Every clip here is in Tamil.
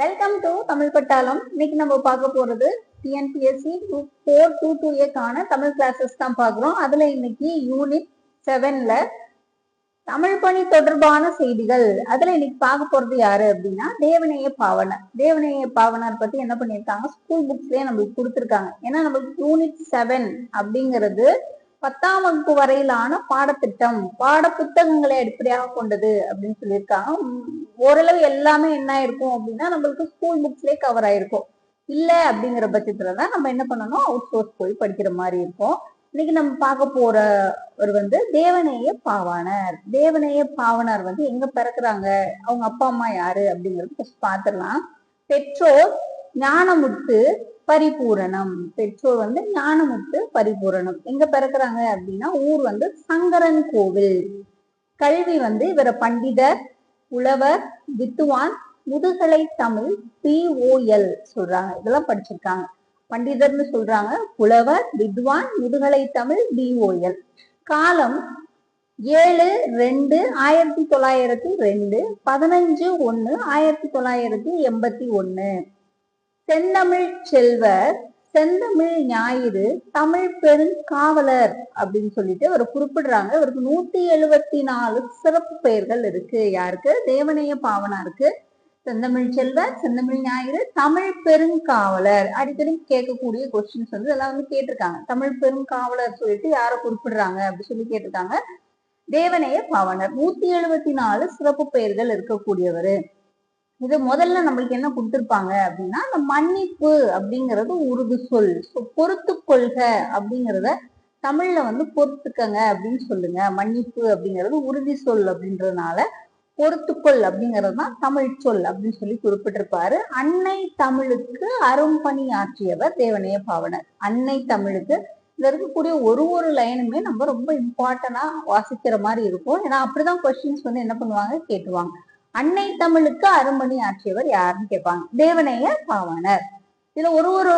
வெல்கம் டு தமிழ் பட்டாளம் இன்னைக்கு நம்ம பார்க்க போறது TNPSC group four two two ஏக்கான Tamil classes தான் பார்க்குறோம். அதுல இன்னைக்கு யூனிட் செவன்ல தமிழ் பணி தொடர்பான செய்திகள். அதுல இன்னைக்கு பார்க்க போறது யாரு அப்படின்னா தேவநேய பாவனர். தேவநேய பாவனர் பத்தி என்ன பண்ணியிருக்காங்க? ஸ்கூல் புக்ஸ்லயே நம்மளுக்கு கொடுத்துருக்காங்க. ஏன்னா நம்மளுக்கு யூனிட் செவன் அப்படிங்கிறது பத்தாம் வகுப்பு வரையிலான பாடத்திட்டம். பாட புத்தகங்களை அடிப்படையாக கொண்டது அப்படின்னு சொல்லியிருக்காங்க. ஓரளவு எல்லாமே என்ன ஆயிருக்கும் அப்படின்னா நம்மளுக்கு ஸ்கூல் புக்ஸ்லயே கவர் ஆயிருக்கும். இல்ல அப்படிங்கிற பட்சத்துல தான் நம்ம என்ன பண்ணணும்? அவுட் சோர்ஸ் போய் படிக்கிற மாதிரி இருக்கும். இன்னைக்கு நம்ம பார்க்க போற ஒரு வந்து தேவநேய பாவாணர். தேவநேய பாவனார் வந்து எங்க பிறக்குறாங்க? அவங்க அப்பா அம்மா யாரு அப்படிங்கறது ஃபர்ஸ்ட் பார்த்துடலாம். பெற்றோர் ஞானமுத்து பரிபூரணம். பெற்றோர் வந்து ஞானமுத்து பரிபூரணம். எங்க பிறக்குறாங்க அப்படின்னா ஊர் வந்து சங்கரன் கோவில். கல்வி வந்து இவரை பண்டிதர் உழவர் வித்துவான் முதுகலை தமிழ் பிஓஎல் சொல்றாங்க. இதெல்லாம் படிச்சிருக்காங்க. பண்டிதர்னு சொல்றாங்க. புலவர் வித்வான் முதுகலை தமிழ் பிஓஎல் காலம் ஏழு ரெண்டு ஆயிரத்தி தொள்ளாயிரத்தி ரெண்டு பதினஞ்சு ஒண்ணு ஆயிரத்தி தொள்ளாயிரத்தி எண்பத்தி ஒண்ணு செந்தமிழ் செல்வர் செந்தமிழ் ஞாயிறு தமிழ் பெருங்காவலர் அப்படின்னு சொல்லிட்டு அவர் குறிப்பிடுறாங்க. இவருக்கு நூத்தி எழுபத்தி நாலு சிறப்பு பெயர்கள் இருக்கு. யாருக்கு? தேவனைய பாவனாருக்கு. செந்தமிழ் செல்வர் செந்தமிழ் ஞாயிறு தமிழ் பெருங்காவலர் அடிக்கடி கேட்கக்கூடிய கொஸ்டின்ஸ் வந்து இதெல்லாம் வந்து கேட்டிருக்காங்க. தமிழ் பெருங்காவலர் சொல்லிட்டு யாரை குறிப்பிடுறாங்க அப்படி சொல்லி கேட்டிருக்காங்க. தேவனைய பாவனர். நூத்தி எழுபத்தி நாலு சிறப்பு பெயர்கள் இருக்கக்கூடியவர். இது முதல்ல நம்மளுக்கு என்ன கொடுத்துருப்பாங்க அப்படின்னா அந்த மன்னிப்பு அப்படிங்கிறது உருது சொல். பொறுத்து கொள்க அப்படிங்கிறத தமிழ்ல வந்து பொறுத்துக்கங்க அப்படின்னு சொல்லுங்க. மன்னிப்பு அப்படிங்கிறது உறுதி சொல் அப்படின்றதுனால பொறுத்துக்கொள் அப்படிங்கிறது தான் தமிழ் சொல் அப்படின்னு சொல்லி குறிப்பிட்டிருப்பாரு. அன்னை தமிழுக்கு அரும்பணி ஆற்றியவர் தேவனைய பாவனர். அன்னை தமிழுக்கு இதுல இருக்கக்கூடிய ஒரு ஒரு லைனுமே நம்ம ரொம்ப இம்பார்ட்டண்டா வாசிக்கிற மாதிரி இருக்கும். ஏன்னா அப்படிதான் கொஸ்டின்ஸ் வந்து என்ன பண்ணுவாங்க? கேட்டுவாங்க. அன்னை தமிழுக்கு அரண்மணி ஆற்றியவர் யாருன்னு கேட்பாங்க. தேவனைய பாவாணர் இதுல ஒரு ஒரு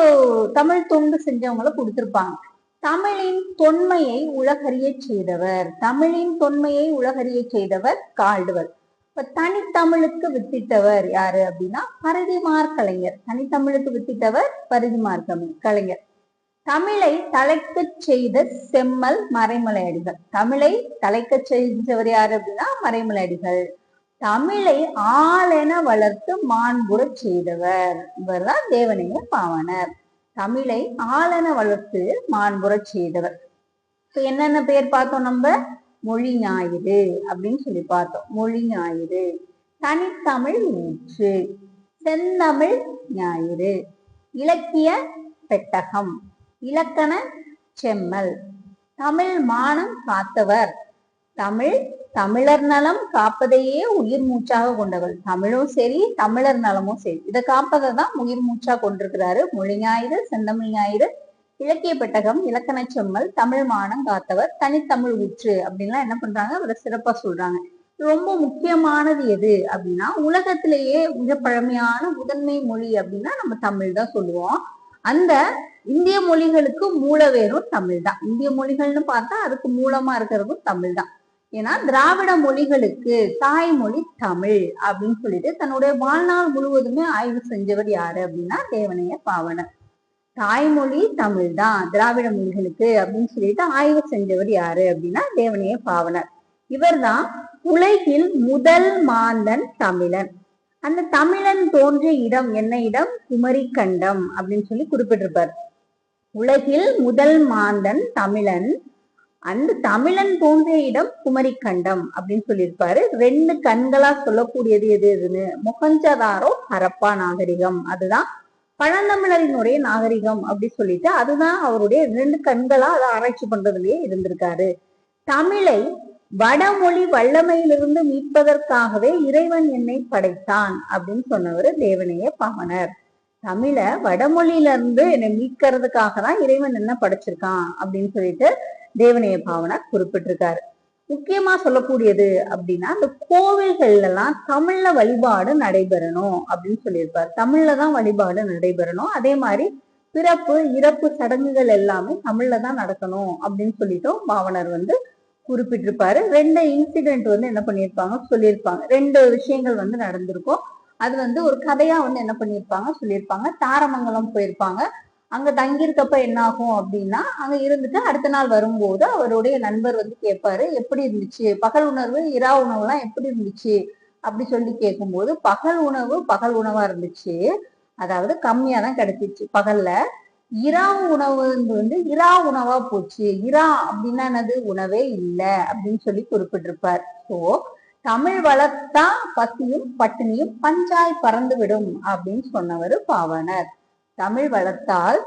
தமிழ் தொண்டு செஞ்சவங்களை கொடுத்திருப்பாங்க. தமிழின் தொன்மையை உலகறிய செய்தவர். தமிழின் தொன்மையை உலகறிய செய்தவர் கால்டுவர். இப்ப தனித்தமிழுக்கு வித்திட்டவர் யாரு அப்படின்னா பரிதிமார் கலைஞர். தனித்தமிழுக்கு வித்திட்டவர் பரிதிமார் கலைஞர். தமிழை தலைக்கச் செய்த செம்மல் மறைமலை அடிகள் தமிழை தலைக்கச் செஞ்சவர் யாரு அப்படின்னா மறைமலை அடிகள் தமிழை ஆளென வளர்த்து மாண்புறச் செய்தவர். இவர்தான் தேவனைய பாவனர். தமிழை ஆளென வளர்த்து மாண்புறச் செய்தவர். இப்ப என்னென்ன பேர் பார்த்தோம் நம்ம? மொழி ஞாயிறு அப்படின்னு சொல்லி பார்த்தோம். மொழி ஞாயிறு தனித்தமிழ் ஊற்று செந்தமிழ் ஞாயிறு இலக்கிய பெட்டகம் இலக்கண செம்மல் தமிழ் மானம் காத்தவர் தமிழ் தமிழர் நலம் காப்பதையே உயிர் மூச்சாக கொண்டவள். தமிழும் சரி தமிழர் நலமும் சரி. இதை காப்பதை தான் உயிர் மூச்சா கொண்டிருக்கிறாரு மொழி ஞாயிறு செந்தமிழ் ஞாயிறு இலக்கிய பெட்டகம் இலக்கண செம்மல் தமிழ் மானம் காத்தவர் தனித்தமிழ் ஊற்று அப்படின்லாம் என்ன பண்றாங்க? அவரை சிறப்பா சொல்றாங்க. ரொம்ப முக்கியமானது எது அப்படின்னா உலகத்திலேயே மிக பழமையான முதன்மை மொழி அப்படின்னா நம்ம தமிழ் தான் சொல்லுவோம். அந்த இந்திய மொழிகளுக்கு மூலவேரும் தமிழ் தான். இந்திய மொழிகள்னு பார்த்தா அதுக்கு மூலமா இருக்கிறதும் தமிழ் தான். ஏன்னா திராவிட மொழிகளுக்கு தாய்மொழி தமிழ் அப்படின்னு சொல்லிட்டு தன்னுடைய வாழ்நாள் முழுவதுமே ஆய்வு செஞ்சவர் யாரு அப்படின்னா தேவனைய பாவனர். தாய்மொழி தமிழ் தான் திராவிட மொழிகளுக்கு அப்படின்னு சொல்லிட்டு ஆய்வு செஞ்சவர் யாரு அப்படின்னா தேவனைய பாவனர். இவர்தான் உலகில் முதல் மாந்தன் தமிழன். அந்த தமிழன் தோன்றிய இடம் என்ன இடம்? குமரிக்கண்டம் அப்படின்னு சொல்லி குறிப்பிட்டிருப்பார். உலகில் முதல் மாந்தன் தமிழன் அந்த தமிழன் போன்ற இடம் குமரிக்கண்டம் அப்படின்னு சொல்லியிருப்பாரு. ரெண்டு கண்களா சொல்லக்கூடியது எது எதுன்னு? மொகஞ்சதாரோ ஹரப்பா நாகரிகம். அதுதான் பழந்தமிழரினுடைய நாகரிகம் அப்படி சொல்லிட்டு அதுதான் அவருடைய ரெண்டு கண்களா அதை ஆராய்ச்சி பண்றதுலயே இருந்திருக்காரு. தமிழை வடமொழி வல்லமையிலிருந்து மீட்பதற்காகவே இறைவன் என்னை படைத்தான் அப்படின்னு சொன்னவர் தேவனைய பாவனர் தமிழை வடமொழியில இருந்து என்னை மீட்கிறதுக்காக தான் இறைவன் என்ன படைச்சிருக்கான் அப்படின்னு சொல்லிட்டு தேவனைய பாவனர் குறிப்பிட்டிருக்காரு. முக்கியமா சொல்லக்கூடியது அப்படின்னா இந்த கோவில்கள்ல எல்லாம் தமிழ்ல வழிபாடு நடைபெறணும் அப்படின்னு சொல்லியிருப்பார். தமிழ்ல தான் வழிபாடு நடைபெறணும். அதே மாதிரி பிறப்பு இறப்பு சடங்குகள் எல்லாமே தமிழ்ல தான் நடக்கணும் அப்படின்னு சொல்லிட்டும் பாவனர் வந்து குறிப்பிட்டிருப்பாரு. ரெண்டு இன்சிடென்ட் வந்து என்ன பண்ணியிருப்பாங்க சொல்லியிருப்பாங்க. ரெண்டு விஷயங்கள் வந்து நடந்திருக்கும். அது வந்து ஒரு கதையா வந்து என்ன பண்ணியிருப்பாங்க சொல்லியிருப்பாங்க. தாரமங்கலம் போயிருப்பாங்க. அங்க தங்கியிருக்கப்ப என்ன ஆகும் அப்படின்னா அங்க இருந்துட்டு அடுத்த நாள் வரும்போது அவருடைய நண்பர் வந்து கேட்பாரு எப்படி இருந்துச்சு? பகல் உணர்வு இரா உணவுலாம் எப்படி இருந்துச்சு? அப்படி சொல்லி கேட்கும்போது பகல் உணவு பகல் உணவா இருந்துச்சு. அதாவது கம்மியா தான் கிடைச்சிச்சு பகல்ல. இரா உணவு வந்து இரா உணவா போச்சு. இரா அப்படின்னா என்னது? உணவே இல்லை. அப்படின்னு சொல்லி குறிப்பிட்டிருப்பார். ஸோ தமிழ் வளர்த்தா பசியும் பட்டினியும் பஞ்சாய் பறந்து விடும் அப்படின்னு சொன்னவர் பாவனர். தமிழ் வளர்த்தால்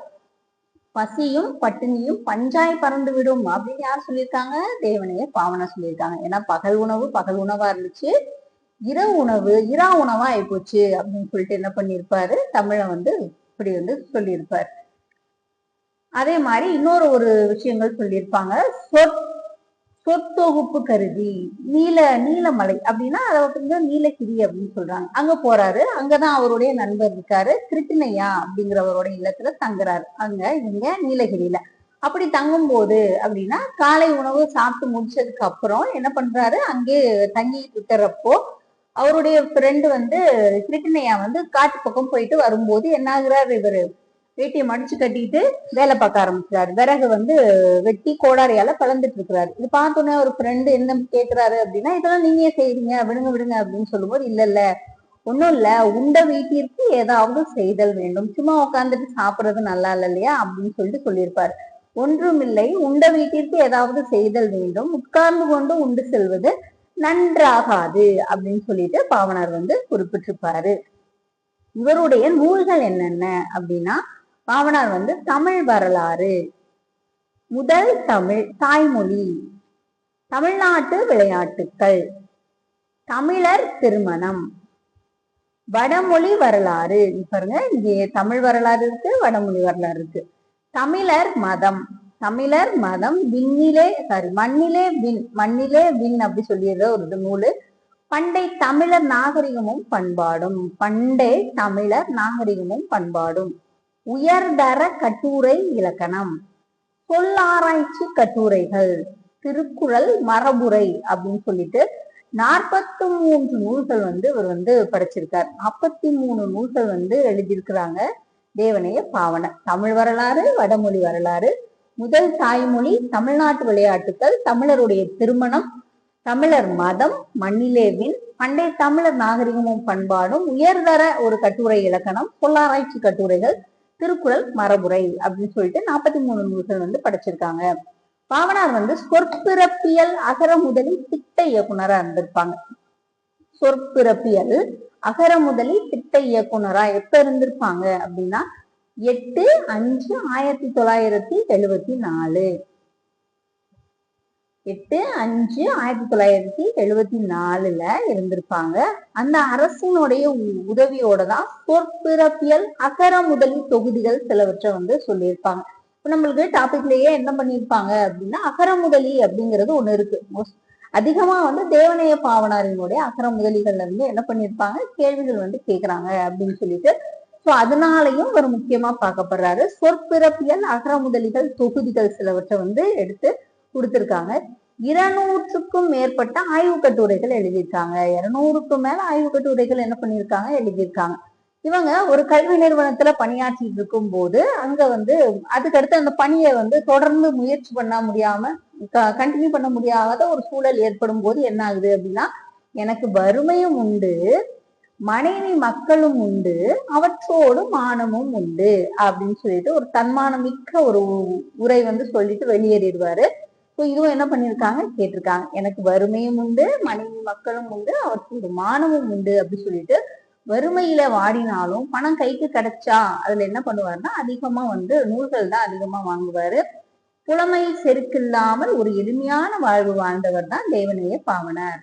பசியும் பட்டினியும் பஞ்சாய் பறந்து விடும் அப்படின்னு யார் சொல்லியிருக்காங்க? தேவனைய பாவனா சொல்லியிருக்காங்க. ஏன்னா பகல் உணவு பகல் உணவா இருந்துச்சு. இரவு உணவு இரா உணவா ஆயிப்போச்சு அப்படின்னு சொல்லிட்டு என்ன பண்ணியிருப்பாரு? தமிழை வந்து இப்படி வந்து சொல்லியிருப்பார். அதே மாதிரி இன்னொரு ஒரு விஷயங்கள் சொல்லியிருப்பாங்க. சொற் சொத்தொகுப்பு கருதி நீல நீலமலை அப்படின்னா அதை வந்து நீலகிரி அப்படின்னு சொல்றாங்க. அங்க போறாரு. அங்கதான் அவருடைய நண்பர் இருக்காரு. கிருட்டினையா அப்படிங்கிறவரோட இல்லத்துல தங்குறாரு. அங்க இங்க நீலகிரியில. அப்படி தங்கும் போது அப்படின்னா காலை உணவு சாப்பிட்டு முடிச்சதுக்கு அப்புறம் என்ன பண்றாரு? அங்கே தங்கி இருக்கிறப்போ அவருடைய ஃப்ரெண்டு வந்து கிருட்டினையா வந்து காட்டு பக்கம் போயிட்டு வரும்போது என்ன ஆகுறாரு இவரு? வேட்டியை மடிச்சு கட்டிட்டு வேலை பார்க்க ஆரம்பிச்சாரு விறகு வந்து வெட்டி கோடாரியால கலந்துட்டு இருக்கிறாரு. இது பார்த்தோன்னே ஒரு ஃப்ரெண்டு என்ன கேக்குறாரு அப்படின்னா இதெல்லாம் நீங்க செய்றீங்க விடுங்க விடுங்க அப்படின்னு சொல்லும்போது இல்ல இல்ல. ஒண்ணும் இல்ல. உண்ட வீட்டிற்கு ஏதாவது செய்தல் வேண்டும். சும்மா உட்காந்துட்டு சாப்பிடுறது நல்லா இல்ல இல்லையா? அப்படின்னு சொல்லிட்டு சொல்லியிருப்பாரு. ஒன்றும் இல்லை. உண்ட வீட்டிற்கு ஏதாவது செய்தல் வேண்டும். உட்கார்ந்து கொண்டு உண்டு செல்வது நன்றாகாது அப்படின்னு சொல்லிட்டு பாவனார் வந்து குறிப்பிட்டிருப்பாரு. இவருடைய நூல்கள் என்னென்ன அப்படின்னா பாவனார் வந்து தமிழ் வரலாறு. முதல் தமிழ் தாய்மொழி. தமிழ்நாட்டு விளையாட்டுக்கள். தமிழர் திருமணம். வடமொழி வரலாறு. பாருங்க இங்கே தமிழ் வரலாறு இருக்கு வடமொழி வரலாறு இருக்கு. தமிழர் மதம். தமிழர் மதம் விண்ணிலே சாரி மண்ணிலே விண் மண்ணிலே விண் அப்படி சொல்லிடுற ஒரு நூல். பண்டை தமிழர் நாகரிகமும் பண்பாடும். பண்டை தமிழர் நாகரிகமும் பண்பாடும். உயர்தர கட்டுரை இலக்கணம். சொல்லாராய்ச்சி கட்டுரைகள். திருக்குறள் மரபுரை அப்படின்னு சொல்லிட்டு நாற்பத்தி மூன்று நூல்கள் வந்து இவர் வந்து படிச்சிருக்கார். நாற்பத்தி மூணு நூல்கள் வந்து எழுதியிருக்கிறாங்க. தேவனைய பாவனை. தமிழ் வரலாறு வடமொழி வரலாறு முதல் தாய்மொழி தமிழ்நாட்டு விளையாட்டுகள் தமிழருடைய திருமணம் தமிழர் மதம் மண்ணிலேவின் பண்டைய தமிழர் நாகரிகமும் பண்பாடும் உயர்தர ஒரு கட்டுரை இலக்கணம் சொல்லாராய்ச்சி கட்டுரைகள் திருக்குறள் மரபுரை அப்படின்னு சொல்லிட்டு நாற்பத்தி மூணு நூல்கள் வந்து படைச்சிருக்காங்க. பாவனார் வந்து சொற்பிறப்பியல் அகர முதலி திட்ட இயக்குனரா இருந்திருப்பாங்க. சொற்பிறப்பியல் அகர முதலி திட்ட இயக்குனரா எப்ப இருந்திருப்பாங்க அப்படின்னா எட்டு அஞ்சு ஆயிரத்தி தொள்ளாயிரத்தி எழுவத்தி நாலு. எட்டு அஞ்சு ஆயிரத்தி தொள்ளாயிரத்தி எழுவத்தி நாலுல இருந்திருப்பாங்க. அந்த அரசினுடைய உ- உதவியோட தான் சொற்பிறப்பியல் அகர முதலி தொகுதிகள் சிலவற்றை வந்து சொல்லியிருப்பாங்க. இப்ப நம்மளுக்கு டாபிக்லயே என்ன பண்ணியிருப்பாங்க அப்படின்னா அகர முதலி அப்படிங்கிறது ஒண்ணு இருக்கு. மோஸ்ட் அதிகமா வந்து தேவனைய பாவனாரினுடைய அகர முதலிகள்ல இருந்து என்ன பண்ணியிருப்பாங்க? கேள்விகள் வந்து கேக்குறாங்க அப்படின்னு சொல்லிட்டு சோ அதனாலையும் அவர் முக்கியமா பார்க்கப்படுறாரு. சொற்பிறப்பியல் அகர முதலிகள் தொகுதிகள் சிலவற்றை வந்து எடுத்து கொடுத்துருக்காங்க. இருநூற்றுக்கும் மேற்பட்ட ஆய்வு கட்டுரைகள் எழுதியிருக்காங்க. இருநூறுக்கும் மேல ஆய்வு கட்டுரைகள் என்ன பண்ணியிருக்காங்க? எழுதியிருக்காங்க. இவங்க ஒரு கல்வி நிறுவனத்துல பணியாற்றிட்டு இருக்கும் போது அங்க வந்து அதுக்கடுத்து அந்த பணியை வந்து தொடர்ந்து முயற்சி பண்ண முடியாம கண்டினியூ பண்ண முடியாத ஒரு சூழல் ஏற்படும் போது என்ன ஆகுது அப்படின்னா எனக்கு வறுமையும் உண்டு மனைவி மக்களும் உண்டு அவற்றோடு மானமும் உண்டு அப்படின்னு சொல்லிட்டு ஒரு தன்மானம் மிக்க ஒரு உரை வந்து சொல்லிட்டு வெளியேறிடுவாரு. ஸோ இதுவும் என்ன பண்ணியிருக்காங்க? கேட்டிருக்காங்க. எனக்கு வறுமையும் உண்டு மனைவி மக்களும் உண்டு அவருக்கு ஒரு மானமும் உண்டு அப்படி சொல்லிட்டு வறுமையில வாடினாலும் பணம் கைக்கு கிடைச்சா அதுல என்ன பண்ணுவாருன்னா அதிகமா வந்து நூல்கள் தான் அதிகமா வாங்குவாரு. புலமை செருக்கில்லாமல் ஒரு எளிமையான வாழ்வு வாழ்ந்தவர் தான் தேவனைய பாவனர்.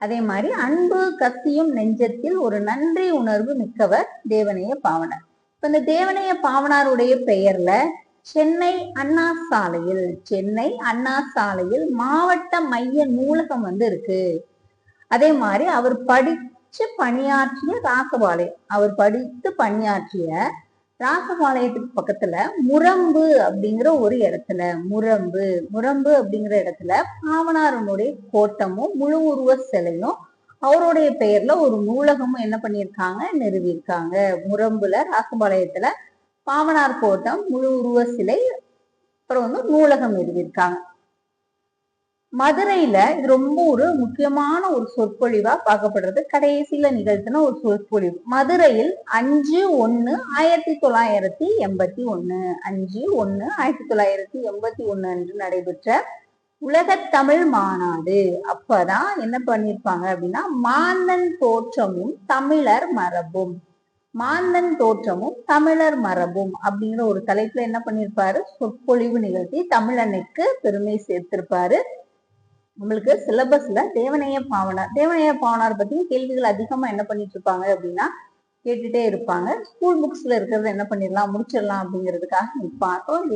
அதே மாதிரி அன்பு கத்தியும் நெஞ்சத்தில் ஒரு நன்றி உணர்வு மிக்கவர் தேவனைய பாவனர். இப்ப இந்த தேவனைய பாவனாருடைய பெயர்ல சென்னை அண்ணா சாலையில் சென்னை அண்ணா சாலையில் மாவட்ட மைய நூலகம் வந்து இருக்கு. அதே மாதிரி அவர் படிச்சு பணியாற்றிய ராசபாளையம் அவர் படித்து பணியாற்றிய ராசபாளையத்துக்கு பக்கத்துல முரம்பு அப்படிங்கிற ஒரு இடத்துல முரம்பு முரம்பு அப்படிங்கிற இடத்துல பாவனாரனுடைய கோட்டமும் முழு உருவ சிலையும் அவருடைய பெயர்ல ஒரு நூலகமும் என்ன பண்ணியிருக்காங்க நிறுவியிருக்காங்க. முரம்புல ராசபாளையத்துல பாவனார் கோட்டம் முழு உருவ சிலை அப்புறம் வந்து நூலகம் எழுதியிருக்காங்க. மதுரையில இது ரொம்ப ஒரு முக்கியமான ஒரு சொற்பொழிவா பார்க்கப்படுறது. கடைசியில நிகழ்த்தின ஒரு சொற்பொழிவு. மதுரையில் அஞ்சு ஒன்னு ஆயிரத்தி தொள்ளாயிரத்தி எண்பத்தி ஒன்னு அஞ்சு ஒன்னு ஆயிரத்தி தொள்ளாயிரத்தி எண்பத்தி ஒன்னு அன்று நடைபெற்ற உலக தமிழ் மாநாடு. அப்பதான் என்ன பண்ணிருப்பாங்க அப்படின்னா மாந்தன் தோற்றமும் தமிழர் மரபும். மாந்தன் தோற்றமும் தமிழர் மரபும் அப்படிங்கிற ஒரு தலைப்புல என்ன பண்ணிருப்பாரு? சொற்பொழிவு நிகழ்த்தி தமிழனுக்கு பெருமை சேர்த்திருப்பாரு. நம்மளுக்கு சிலபஸ்ல தேவனைய பாவனார் தேவனைய பாவனார் பத்தி கேள்விகள் அதிகமா என்ன பண்ணிட்டு இருப்பாங்க அப்படின்னா கேட்டுட்டே இருப்பாங்க. ஸ்கூல் புக்ஸ்ல இருக்கிறத என்ன பண்ணிடலாம் முடிச்சிடலாம் அப்படிங்கிறதுக்காக பார்த்தோம்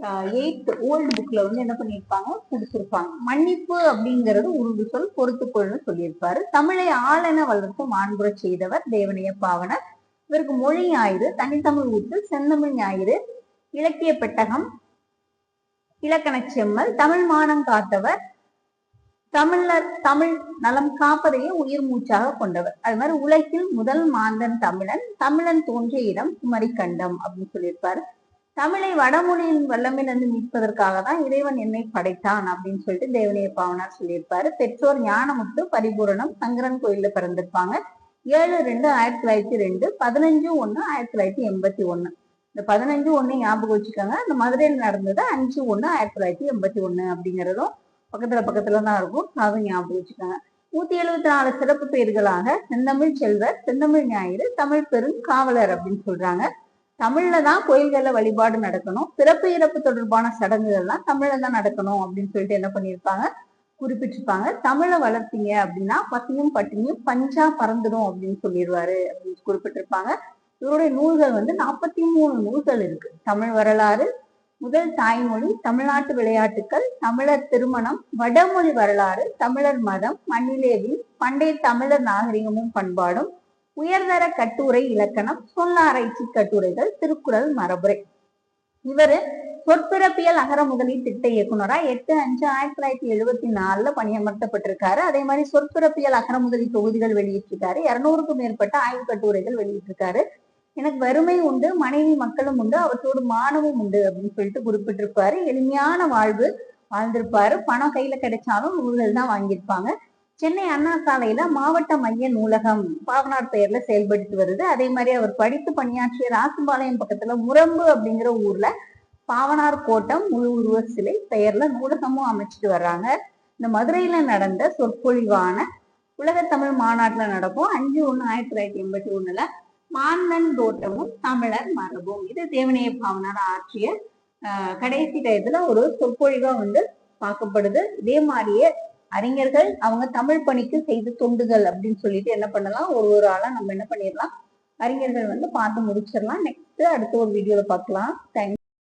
எயித் ஓல்டு புக்ல வந்து என்ன பண்ணியிருப்பாங்க? கொடுத்திருப்பாங்க. மன்னிப்பு அப்படிங்கிறது உருது சொல் பொறுத்துக்கொள்னு சொல்லியிருப்பாரு. தமிழை ஆளென வளர்த்து மாண்புற செய்தவர் தேவனைய பாவனர். இவருக்கு மொழி ஞாயிறு தனித்தமிழ் ஊத்து செந்தமிழ் ஞாயிறு இலக்கிய பெட்டகம் இலக்கண செம்மல் தமிழ் மானம் காத்தவர். தமிழர் தமிழ் நலம் காப்பதையே உயிர் மூச்சாக கொண்டவர். அது மாதிரி உலகில் முதல் மாந்தன் தமிழன் தமிழன் தோன்றிய இடம் குமரி கண்டம் அப்படின்னு சொல்லியிருப்பாரு. தமிழை வடமொழியின் வல்லமிலிருந்து மீட்பதற்காக தான் இறைவன் என்னை படைத்தான் அப்படின்னு சொல்லிட்டு தேவனைய பாவனார் சொல்லியிருப்பாரு. பெற்றோர் ஞானமுத்து பரிபூரணம் சங்கரன் கோயில்ல பிறந்திருப்பாங்க. ஏழு ரெண்டு ஆயிரத்தி தொள்ளாயிரத்தி ரெண்டு பதினஞ்சு ஒன்று ஆயிரத்தி தொள்ளாயிரத்தி எண்பத்தி ஒன்று இந்த பதினஞ்சு ஒன்று ஞாபகம் வச்சுக்கோங்க. இந்த மதுரையில் நடந்தது அஞ்சு ஒன்று ஆயிரத்தி தொள்ளாயிரத்தி எண்பத்தி ஒன்று அப்படிங்கிறதும் பக்கத்துல பக்கத்துல தான் இருக்கும். அதுவும் ஞாபகம் வச்சுக்கோங்க. நூத்தி எழுபத்தி நாலு சிறப்பு பெயர்களாக செந்தமிழ் செல்வர் செந்தமிழ் ஞாயிறு தமிழ் பெரும் காவலர் அப்படின்னு சொல்றாங்க. தமிழ்ல தான் கோயில்களில் வழிபாடு நடக்கணும். பிறப்பு இறப்பு தொடர்பான சடங்குகள்லாம் தமிழ்ல தான் நடக்கணும் அப்படின்னு சொல்லிட்டு என்ன பண்ணியிருப்பாங்க குறிப்பிட்டிருப்பாங்க தமிழை வளர்த்தீங்க அப்படின்னா பசியும் பட்டினியும் பஞ்சா பறந்துடும் அப்படின்னு சொல்லிடுவாரு அப்படின்னு குறிப்பிட்டிருப்பாங்க. இவருடைய நூல்கள் வந்து நாற்பத்தி மூணு நூல்கள் இருக்கு. தமிழ் வரலாறு முதல் தாய்மொழி தமிழ்நாட்டு விளையாட்டுக்கள் தமிழர் திருமணம் வடமொழி வரலாறு தமிழர் மதம் மண்ணிலேவி பண்டைய தமிழர் நாகரிகமும் பண்பாடும் உயர்தர கட்டுரை இலக்கணம் சொல்லாராய்ச்சி கட்டுரைகள் திருக்குறள் மரபுரை. இவரு சொற்பிறப்பியல் அகர முதலீர் திட்ட இயக்குனரா? எட்டு அஞ்சு ஆயிரத்தி தொள்ளாயிரத்தி எழுபத்தி நாலுல பணியமர்த்தப்பட்டிருக்காரு. அதே மாதிரி சொற்பிறப்பியல் அகர முதலி தொகுதிகள் வெளியிட்டிருக்காரு. இருநூறுக்கும் மேற்பட்ட ஆய்வு கட்டுரைகள் வெளியிட்டிருக்காரு. எனக்கு வறுமை உண்டு மனைவி மக்களும் உண்டு அவற்றோடு மானமும் உண்டு அப்படின்னு சொல்லிட்டு குறிப்பிட்டிருப்பாரு. எளிமையான வாழ்வு வாழ்ந்திருப்பாரு. பணம் கையில கிடைச்சாலும் நூல்கள் தான் வாங்கியிருப்பாங்க. சென்னை அண்ணா சாலையில மாவட்ட மைய நூலகம் பாவனார் பெயர்ல செயல்பட்டு வருது. அதே மாதிரி அவர் படித்து பணியாற்றிய ராசபாளையம் பக்கத்துல முரம்பு அப்படிங்கிற ஊர்ல பாவனார் கோட்டம் முழு உருவ சிலை பெயர்ல நூலகமும் அமைச்சிட்டு வர்றாங்க. இந்த மதுரையில நடந்த சொற்பொழிவான உலக தமிழ் மாநாட்டுல நடக்கும். அஞ்சு ஒண்ணு ஆயிரத்தி தொள்ளாயிரத்தி எண்பத்தி ஒண்ணுல மாந்தன் தோட்டமும் தமிழர் மரபும். இது தேவனைய பாவனார் ஆற்றிய கடைசி டயத்துல ஒரு சொற்பொழிவா வந்து பார்க்கப்படுது. இதே மாதிரியே அறிஞர்கள் அவங்க தமிழ் பணிக்கு செய்த தொண்டுகள் அப்படின்னு சொல்லிட்டு என்ன பண்ணலாம்? ஒரு ஒரு ஆளா நம்ம என்ன பண்ணிடலாம்? அறிஞர்கள் வந்து பார்த்து முடிச்சிடலாம். நெக்ஸ்ட் அடுத்த ஒரு வீடியோல பார்க்கலாம். தேங்க்ஸ்